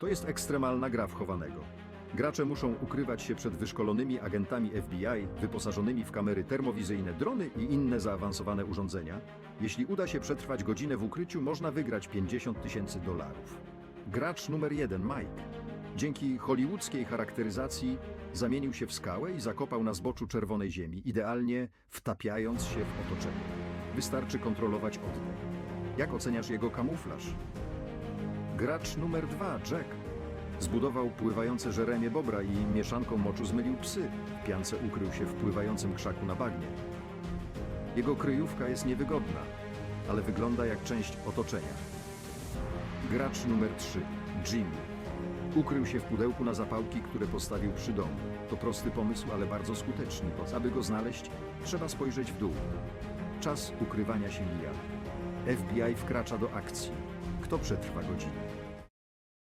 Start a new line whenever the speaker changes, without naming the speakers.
To jest ekstremalna gra wchowanego. Gracze muszą ukrywać się przed wyszkolonymi agentami FBI, wyposażonymi w kamery termowizyjne, drony i inne zaawansowane urządzenia. Jeśli uda się przetrwać godzinę w ukryciu, można wygrać 50 tysięcy dolarów. Gracz numer jeden, Mike. Dzięki hollywoodzkiej charakteryzacji zamienił się w skałę i zakopał na zboczu czerwonej ziemi, idealnie wtapiając się w otoczenie. Wystarczy kontrolować oddech. Jak oceniasz jego kamuflaż? Gracz numer dwa, Jack. Zbudował pływające żeremie bobra i mieszanką moczu zmylił psy. W piance ukrył się w pływającym krzaku na bagnie. Jego kryjówka jest niewygodna, ale wygląda jak część otoczenia. Gracz numer 3, Jimmy. Ukrył się w pudełku na zapałki, które postawił przy domu. To prosty pomysł, ale bardzo skuteczny, bo aby go znaleźć, trzeba spojrzeć w dół. Czas ukrywania się mija. FBI wkracza do akcji kto przetrwa godzinę.